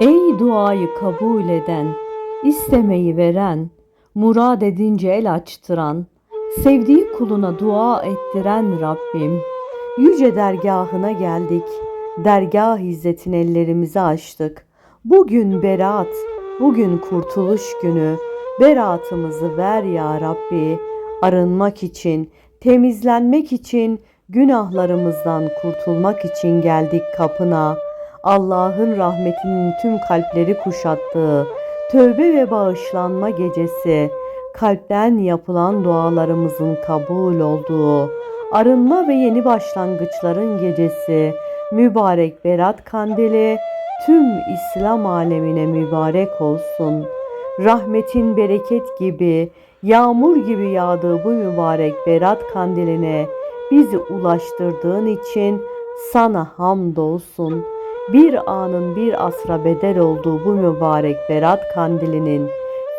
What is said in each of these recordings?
Ey duayı kabul eden, istemeyi veren, murad edince el açtıran, sevdiği kuluna dua ettiren Rabbim. Yüce dergahına geldik, dergah izzetin ellerimizi açtık. Bugün berat, bugün kurtuluş günü, beratımızı ver ya Rabbi. Arınmak için, temizlenmek için, günahlarımızdan kurtulmak için geldik kapına. Allah'ın rahmetinin tüm kalpleri kuşattığı tövbe ve bağışlanma gecesi, kalpten yapılan dualarımızın kabul olduğu, arınma ve yeni başlangıçların gecesi, mübarek Berat Kandili tüm İslam alemine mübarek olsun. Rahmetin bereket gibi, yağmur gibi yağdığı bu mübarek Berat Kandiline bizi ulaştırdığın için sana hamdolsun. Bir anın bir asra bedel olduğu bu mübarek Berat Kandilinin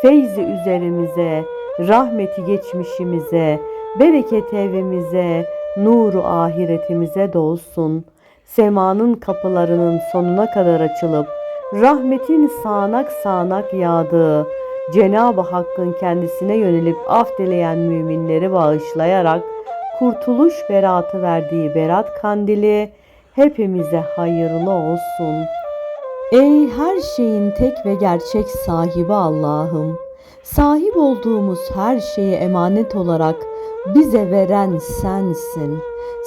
feyzi üzerimize, rahmeti geçmişimize, bereket evimize, nuru ahiretimize dolsun. Semanın kapılarının sonuna kadar açılıp rahmetin sağanak sağanak yağdığı, Cenab-ı Hakk'ın kendisine yönelip af dileyen müminleri bağışlayarak kurtuluş beratı verdiği berat kandili hepimize hayırlı olsun. Ey her şeyin tek ve gerçek sahibi Allah'ım, sahip olduğumuz her şeyi emanet olarak bize veren sensin.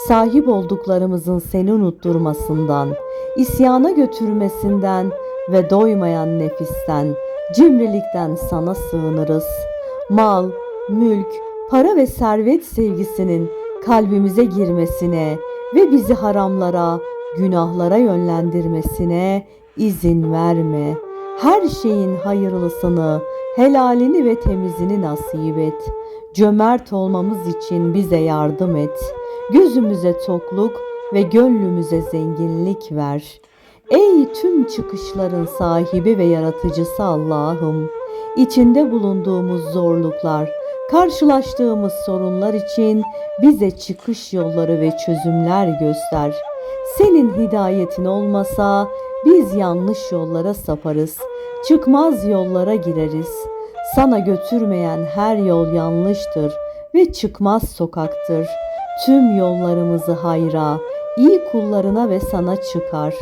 Sahip olduklarımızın seni unutturmasından, isyana götürmesinden ve doymayan nefisten, cimrilikten sana sığınırız. Mal, mülk, para ve servet sevgisinin kalbimize girmesine ve bizi haramlara, günahlara yönlendirmesine izin verme. Her şeyin hayırlısını, helalini ve temizini nasip et. Cömert olmamız için bize yardım et. Gözümüze tokluk ve gönlümüze zenginlik ver. Ey tüm çıkışların sahibi ve yaratıcısı Allah'ım, içinde bulunduğumuz zorluklar, karşılaştığımız sorunlar için bize çıkış yolları ve çözümler göster. Senin hidayetin olmasa biz yanlış yollara saparız, çıkmaz yollara gireriz. Sana götürmeyen her yol yanlıştır ve çıkmaz sokaktır. Tüm yollarımızı hayra, iyi kullarına ve sana çıkar.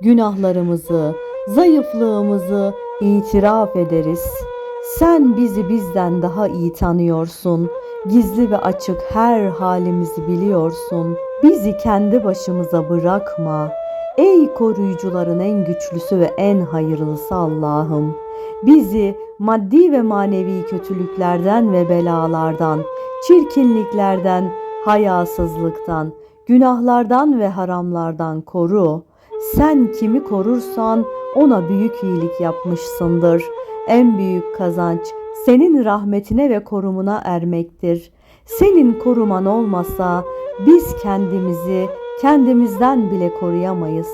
Günahlarımızı, zayıflığımızı itiraf ederiz. Sen bizi bizden daha iyi tanıyorsun. Gizli ve açık her halimizi biliyorsun. Bizi kendi başımıza bırakma. Ey koruyucuların en güçlüsü ve en hayırlısı Allah'ım. Bizi maddi ve manevi kötülüklerden ve belalardan, çirkinliklerden, hayasızlıktan, günahlardan ve haramlardan koru. Sen kimi korursan ona büyük iyilik yapmışsındır. En büyük kazanç senin rahmetine ve korumuna ermektir. Senin koruman olmasa biz kendimizi kendimizden bile koruyamayız.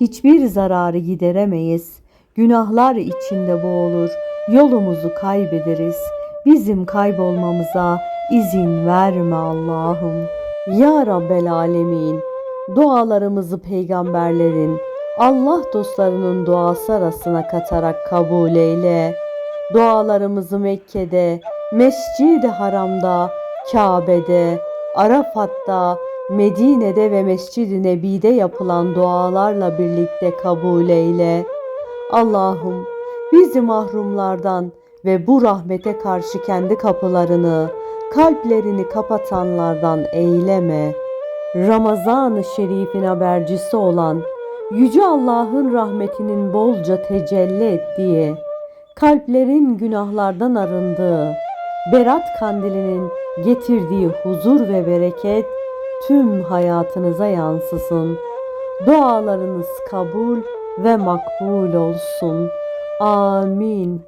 Hiçbir zararı gideremeyiz. Günahlar içinde boğulur, yolumuzu kaybederiz. Bizim kaybolmamıza izin verme Allah'ım. Ya Rabbel Alemin, dualarımızı peygamberlerin, Allah dostlarının duası arasına katarak kabul eyle. Dualarımızı Mekke'de, Mescid-i Haram'da, Kabe'de, Arafat'ta, Medine'de ve Mescid-i Nebi'de yapılan dualarla birlikte kabul eyle. Allah'ım bizi mahrumlardan ve bu rahmete karşı kendi kapılarını, kalplerini kapatanlardan eyleme. Ramazan-ı Şerif'in habercisi olan Yüce Allah'ın rahmetinin bolca tecelli ettiği, kalplerin günahlardan arındığı, Berat kandilinin getirdiği huzur ve bereket tüm hayatınıza yansısın. Dualarınız kabul ve makbul olsun. Amin.